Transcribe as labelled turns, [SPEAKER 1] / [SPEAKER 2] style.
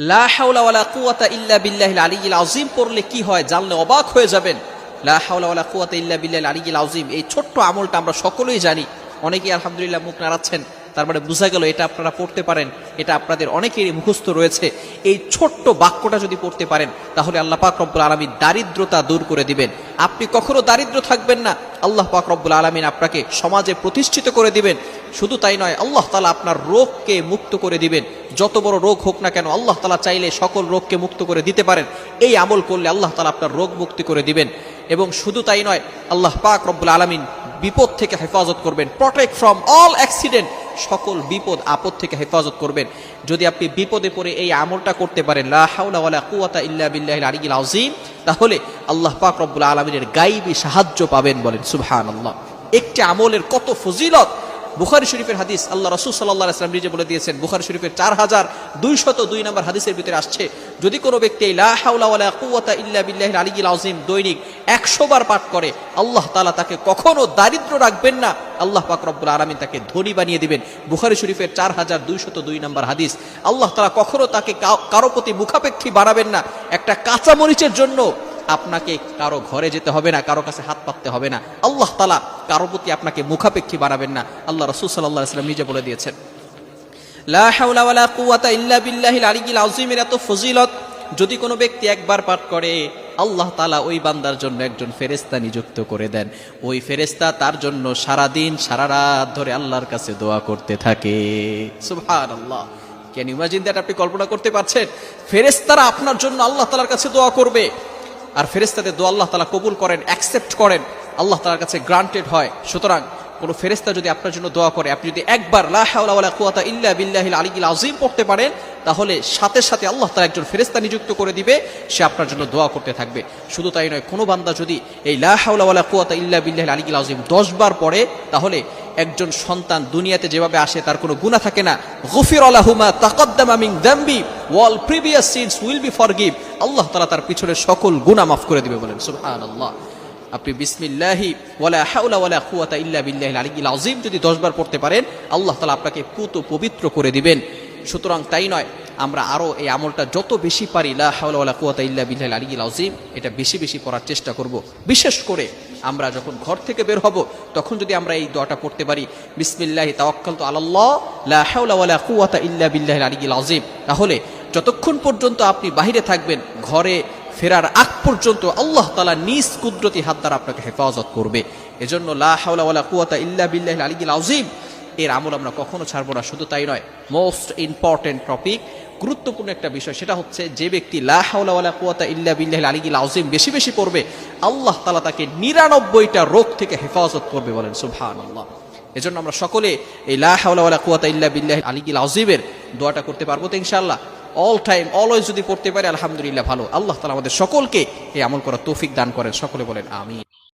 [SPEAKER 1] লা হাওলা কুওয়াতা ইল্লা বিল্লাহিল আলিয়্যিল আযীম পড়লে কি হয়? জানলে অবাক হয়ে যাবেন। লা হাওলা কুওয়াতা ইল্লা বিল্লাহিল আলিয়্যিল আযীম। এই ছোট্ট আমলটা আমরা সকলেই জানি। অনেকেই আলহামদুলিল্লাহ মুখ নাড়াচ্ছেন। তার মানে বোঝা গেল এটা আপনারা পড়তে পারেন। এটা আপনাদের অনেকেরই মুখস্থ রয়েছে। এই ছোট্ট বাক্যটা যদি পড়তে পারেন, তাহলে আল্লাহ পাক রব্বুল দারিদ্রতা দূর করে দিবেন। আপনি কখনো দারিদ্র থাকবেন না। আল্লাহ পাক রব্বুল আলমিন আপনাকে সমাজে প্রতিষ্ঠিত করে দিবেন। শুধু তাই নয়, আল্লাহ তালা আপনার রোগকে মুক্ত করে দিবেন। যত বড় রোগ হোক না কেন, আল্লাহ তালা চাইলে সকল রোগকে মুক্ত করে দিতে পারেন। এই আমল করলে আল্লাহ তালা আপনার রোগ মুক্তি করে দিবেন। এবং শুধু তাই নয়, আল্লাহ পাক রব্বুল আলমিন বিপদ থেকে হেফাজত করবেন। প্রটেক্ট ফ্রম অল অ্যাক্সিডেন্ট সকল বিপদ আপদ থেকে হেফাজত করবেন। যদি আপনি বিপদে পড়ে এই আমলটা করতে পারেন আযীম, তাহলে আল্লাহ পাক রব্বুল আলামিনের গাইবী সাহায্য পাবেন বলেন, সুবহানাল্লাহ। একটি আমলের কত ফজিলত বুখারি শরীফের হাদিস, আল্লাহ রসুল সাল্লাহ আসলাম নিজে বলে দিয়েছেন, বুখারি শরীফের চার হাজার দুইশত দুই নম্বর হাদিসের ভিতরে আসছে, যদি কোনো ব্যক্তি ইল্লা দৈনিক একশো বার পাঠ করে, আল্লাহ তালা তাকে কখনো দারিদ্র রাখবেন না, আল্লাহ পাক রব্বুল আলামিন তাকে ধনী বানিয়ে দিবেন। বুখারি শরীফের চার হাজার দুইশত দুই নম্বর হাদিস, আল্লাহ তালা কখনো তাকে কারও প্রতি মুখাপেক্ষী বাড়াবেন না, একটা কাঁচা মরিচের জন্য আপনাকে কারও ঘরে যেতে হবে না, কারও কাছে হাত পাততে হবে না। আল্লাহ তালা কারও প্রতি আপনাকে মুখাপেক্ষী বানাবেন না। আল্লাহ রসুল সাল্লাহ সাল্লাম নিজে বলে দিয়েছেন এত ফজিলত, যদি কোনো ব্যক্তি একবার পাঠ করে, আল্লাহ তালা ওই বান্দার জন্য একজন ফেরেস্তা নিযুক্ত করে দেন। ওই ফেরেস্তা তার জন্য সারা দিন সারা রাত ধরে আল্লাহর কাছে দোয়া করতে থাকে। সুবহানাল্লাহ। ক্যান ইমাজিন দ্যাট আপনি কল্পনা করতে পারছেন? ফেরেস্তারা আপনার জন্য আল্লাহ তালার কাছে দোয়া করবে। আর ফেরেস্তাদের দোয়া আল্লাহ তালা কবুল করেন অ্যাকসেপ্ট করেন, আল্লাহ তালার কাছে গ্রান্টেড হয়। সুতরাং কোনো ফেরেস্তা যদি আপনার জন্য দোয়া করে, আপনি যদি একবার লা হাওলা ওয়ালা কুওয়াতা ইল্লা বিল্লাহিল আলিয়্যিল আযীম পড়তে পারেন, তাহলে সাথে সাথে আল্লাহ তাআলা একজন ফেরেস্তা নিযুক্ত করে দিবে, সে আপনার জন্য দোয়া করতে থাকবে। শুধু তাই নয়, কোনো বান্দা যদি এই লা হাওলা ওয়ালা কুওয়াতা ইল্লা বিল্লাহিল আলিয়্যিল আযীম 10 বার পড়ে, তাহলে একজন সন্তান দুনিয়াতে যেভাবে আসে, তার কোনো গুনাহ থাকে না। গফির আলাহুমা তাকদ্দামা মিন দামবি, ওয়াল previous sins will be forgive. আল্লাহ তালা তার পিছনে সকল গুনাহ মাফ করে দিবে বলেন, সুবহানাল্লাহ। আপনি বিসমিল্লাহি, ওয়ালা হাওলা ওয়ালা কুওয়াতা ইল্লা বিল্লাহিল আলিয়্যিল আযীম যদি 10 বার পড়তে পারেন, আল্লাহ তাআলা আপনাকে পুত পবিত্র করে দিবেন। সুতরাং তাই নয়, আমরা আরও এই আমলটা যত বেশি পারি, লা হাওলা ওয়ালা কুওয়াতা ইল্লা বিল্লাহিল আলিয়্যিল আযীম, এটা বেশি বেশি পড়ার চেষ্টা করব। বিশেষ করে আমরা যখন ঘর থেকে বের হব, তখন যদি আমরা এই দোয়াটা পড়তে পারি, বিসমিল্লাহি তাওয়াক্কালতু আলাল্লাহ, লা হাওলা ওয়ালা কুওয়াতা ইল্লা বিল্লাহিল আলিগিল আযীম। তাহলে যতক্ষণ পর্যন্ত আপনি বাহিরে থাকবেন, ঘরে ফেরার আগ পর্যন্ত আল্লাহ তালা নিজ কুদরতি হাত দ্বারা আপনাকে হেফাজত করবে। এজন্য লা হাওলা ওয়ালা কুওয়াতা ইল্লা বিল্লাহিল আলিগিল আযীম এর আমল আমরা কখনো ছাড়বো না, শুধু তাই নয়। মোস্ট ইম্পর্টেন্ট টপিক গুরুত্বপূর্ণ একটা বিষয়, সেটা হচ্ছে যে ব্যক্তি লা হাওলা ওয়ালা কুওয়াতা ইল্লা বিল্লাহিল আলিয়্যিল আযীম বেশি বেশি পড়বে, আল্লাহ তালা তাকে নিরানব্বইটা রোগ থেকে হেফাজত করবে বলেন, সুবহানাল্লাহ। এজন্য আমরা সকলে এই লা হাওলা ওয়ালা কুওয়াতা ইল্লা বিল্লাহিল আলিয়্যিল আযীমের দোয়াটা করতে পারব তো ইনশাআল্লাহ। অল টাইম অলওয়েজ যদি পড়তে পারি, আলহামদুলিল্লাহ, ভালো। আল্লাহ তালা আমাদের সকলকে এই আমল করার তৌফিক দান করেন। সকলে বলেন আমি